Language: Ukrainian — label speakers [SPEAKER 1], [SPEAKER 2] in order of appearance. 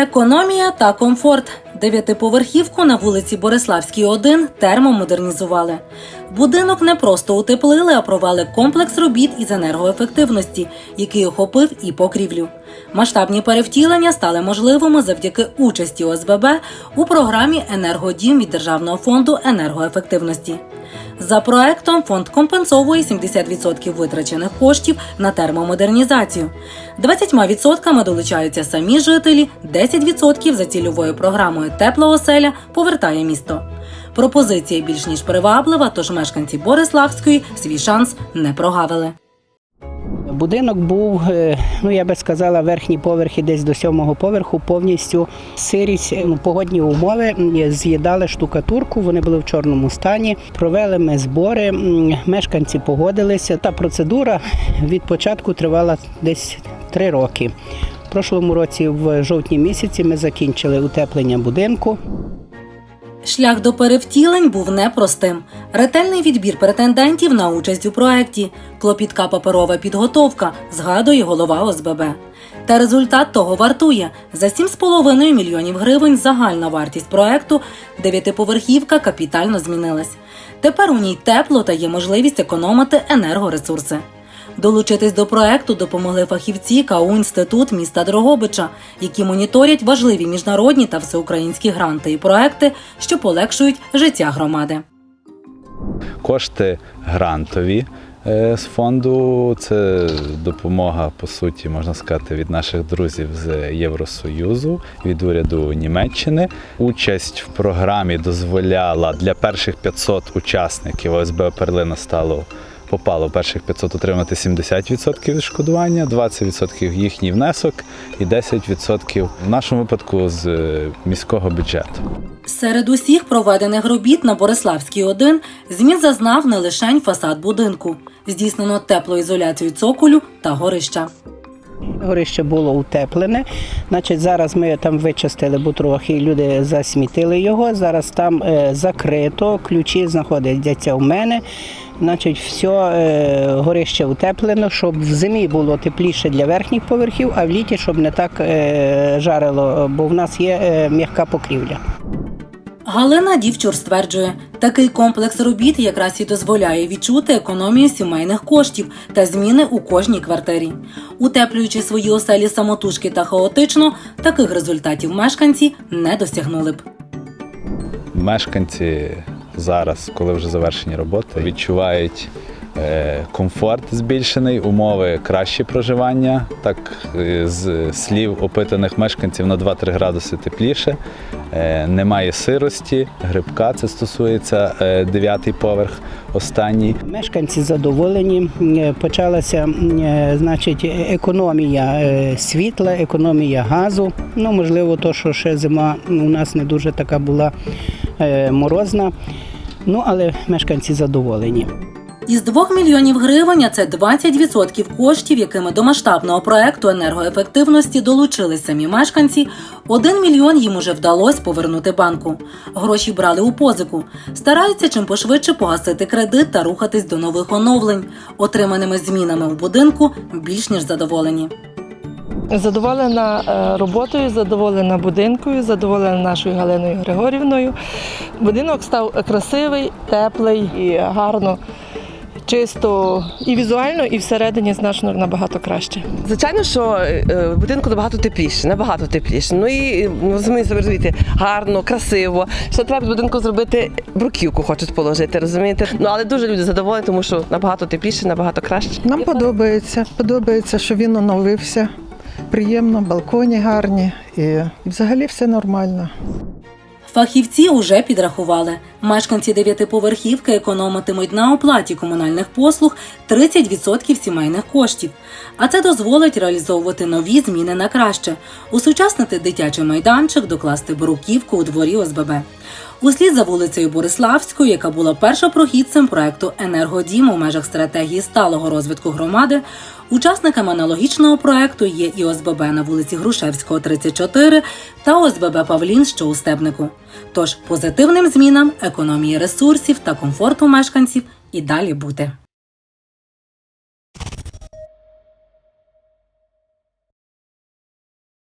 [SPEAKER 1] Економія та комфорт. Дев'ятиповерхівку на вулиці Бориславській, 1 термомодернізували. Будинок не просто утеплили, а провели комплекс робіт із енергоефективності, який охопив і покрівлю. Масштабні перевтілення стали можливими завдяки участі ОСББ у програмі Енергодім від Державного фонду енергоефективності. За проектом фонд компенсовує 70% витрачених коштів на термомодернізацію. 20% долучаються самі жителі, 10% за цільовою програмою Тепла оселя повертає місто. Пропозиція більш ніж приваблива, тож мешканці Бориславської свій шанс не прогавили.
[SPEAKER 2] Будинок був, е, ну я би сказала, верхні поверхи десь до сьомого поверху повністю сирість, ну, погодні умови з'їдали штукатурку, вони були в чорному стані. Провели ми збори, мешканці погодилися. Та процедура від початку тривала десь три роки. В прошлому році, в жовтні місяці, ми закінчили утеплення будинку.
[SPEAKER 1] Шлях до перевтілень був непростим. Ретельний відбір претендентів на участь у проєкті, клопітка паперова підготовка, згадує голова ОСББ. Та результат того вартує. За 7,5 мільйонів гривень загальна вартість проекту дев'ятиповерхівка капітально змінилась. Тепер у ній тепло та є можливість економити енергоресурси. Долучитись до проекту допомогли фахівці КАУ інститут міста Дрогобича, які моніторять важливі міжнародні та всеукраїнські гранти і проекти, що полегшують життя громади.
[SPEAKER 3] Кошти грантові е, з фонду. Це допомога, по суті, можна сказати, від наших друзів з Євросоюзу, від уряду Німеччини. Участь в програмі дозволяла для перших 500 учасників ОСБ Перлина стало. Попало в перших 500 отримати 70% відшкодування, 20% їхній внесок і 10% в нашому випадку з е, міського бюджету.
[SPEAKER 1] Серед усіх проведених робіт на Бориславській 1 змін зазнав не лише фасад будинку. Здійснено теплоізоляцію цоколю та горища.
[SPEAKER 2] Горище було утеплене. Значить, зараз ми там вичистили, бо трохи люди засмітили його. Зараз там е, закрито, ключі знаходяться у мене. Значить, все е, горище утеплено, щоб в зимі було тепліше для верхніх поверхів, а в літі, щоб не так е, жарило, бо в нас є м'яка покрівля.
[SPEAKER 1] Галина Дівчур стверджує, такий комплекс робіт якраз і дозволяє відчути економію сімейних коштів та зміни у кожній квартирі. Утеплюючи свої оселі самотужки та хаотично, таких результатів мешканці не досягнули б.
[SPEAKER 3] Мешканці зараз, коли вже завершені роботи, відчувають комфорт збільшений, умови кращі проживання. Так, е, з слів опитаних мешканців на 2-3 градуси тепліше. Е, Немає сирості, грибка, це стосується е, дев'ятий поверх, останній.
[SPEAKER 2] Мешканці задоволені. Е, Почалася е, значить, економія е, світла, економія газу. Ну, можливо, то, що ще зима у нас не дуже така була е, морозна. Ну, але мешканці задоволені.
[SPEAKER 1] Із 2 мільйонів гривень, це 20% коштів, якими до масштабного проекту енергоефективності долучились самі мешканці, 1 мільйон їм уже вдалося повернути банку. Гроші брали у позику. Стараються чим пошвидше погасити кредит та рухатись до нових оновлень. Отриманими змінами в будинку більш ніж задоволені.
[SPEAKER 4] Задоволена е, роботою, задоволена будинкою, задоволена нашою Галиною Григорівною. Будинок став красивий, теплий і гарно, чисто і візуально, і всередині значно набагато краще.
[SPEAKER 5] Звичайно, що е, в будинку набагато тепліше, набагато тепліше. Ну і ну, розумієте, гарно, красиво. Ще треба з будинку зробити бруківку, хочуть положити, розумієте? Ну але дуже люди задоволені, тому що набагато тепліше, набагато краще.
[SPEAKER 6] Нам подобається. Подобається, що він оновився. Приємно, балконі гарні і, і взагалі все нормально.
[SPEAKER 1] Фахівці уже підрахували. Мешканці дев'ятиповерхівки економитимуть на оплаті комунальних послуг 30% сімейних коштів. А це дозволить реалізовувати нові зміни на краще, усучаснити дитячий майданчик, докласти бруківку у дворі ОСББ. Услід за вулицею Бориславською, яка була першопрохідцем проекту Енергодім у межах стратегії сталого розвитку громади, учасниками аналогічного проекту є і ОСББ на вулиці Грушевського, 34 та ОСББ Павлін, що у Стебнику. Тож позитивним змінам, економії ресурсів та комфорту мешканців і далі бути.